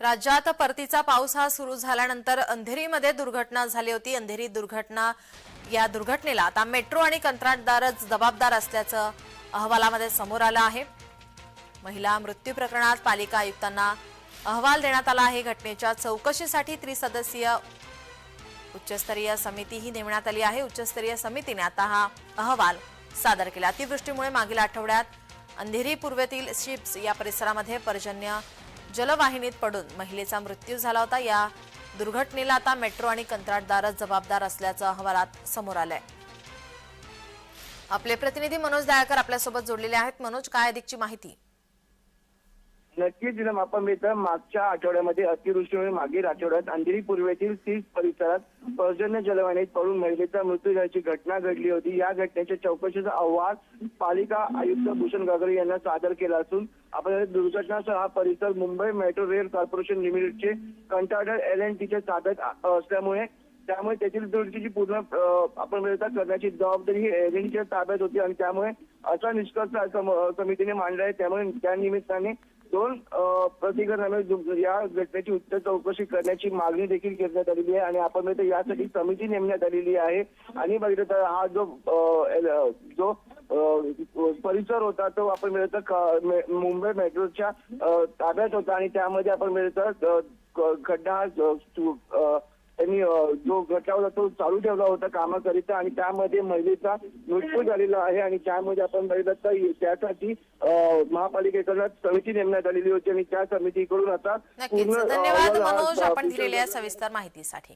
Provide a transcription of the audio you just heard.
राज्यात परतीचा पाऊस हा सुरू झाल्यानंतर अंधेरीमध्ये दुर्घटना झाली होती. अंधेरी दुर्घटना या दुर्घटनेला आता मेट्रो आणि कंत्राटदारच जबाबदार असल्याचं अहवालामध्ये समोर आलं आहे. महिला मृत्यू प्रकरणात पालिका आयुक्तांना अहवाल देण्यात आला आहे. घटनेच्या चौकशीसाठी त्रिसदस्यीय उच्चस्तरीय समितीही नेमण्यात आली आहे. उच्चस्तरीय समितीने आता हा अहवाल सादर केला. अतिवृष्टीमुळे मागील आठवड्यात अंधेरी पूर्वेतील शिप्स या परिसरामध्ये पर्जन्य जलवाहिनीत पडून महिलेचा मृत्यू झाला होता. या दुर्घटनेला आता मेट्रो आणि कंत्राटदारच जबाबदार असल्याचं अहवालात समोर आलंय. आपले प्रतिनिधी मनोज दयाकर आपल्यासोबत जोडलेले आहेत. मनोज काय अधिकची माहिती? नक्कीच जिल्हा आपण मिळतं मागच्या आठवड्यामध्ये अतिवृष्टीमुळे मागील आठवड्यात अंधेरी पूर्वेतील तीस परिसरात पर्जन्य जलवाहिनीत पडून महिलेचा मृत्यू झाल्याची घटना घडली होती. या घटनेच्या चौकशीचा अहवाल पालिका आयुक्त भूषण गागरे यांना सादर केला असून आपण दुर्घटनाचा हा परिसर मुंबई मेट्रो रेल कॉर्पोरेशन लिमिटेडचे कंटाडर एल एन टीच्या ताब्यात असल्यामुळे त्यामुळे त्यातील दुरुस्तीची पूर्ण आपण मिळता करण्याची जबाबदारी ही एल ताब्यात होती आणि त्यामुळे असा निष्कर्ष सम- समितीने मांडला आहे. त्यामुळे त्या निमित्ताने दोन अ, प्रतिकरणाने या घटनेची उत्तर चौकशी करण्याची मागणी देखील करण्यात आलेली आहे आणि आपण म्हणतो यासाठी समिती नेमण्यात आलेली आहे. आणि बघितलं तर हा जो जो परिसर होता तो आपण मिळत मुंबई मेट्रोच्या ताब्यात होता आणि त्यामध्ये आपण मिळत खड्डा हा अ, त्यांनी जो गटा होता तो चालू ठेवला होता कामाकरिता आणि त्यामध्ये महिलेचा मृत्यू झालेला आहे आणि त्यामध्ये आपण बघितलं तर त्यासाठी महापालिकेकडून समिती नेमण्यात आलेली होती आणि त्या समितीकडून आता पूर्ण धन्यवाद मनोज आपण दिलेल्या सविस्तर माहितीसाठी.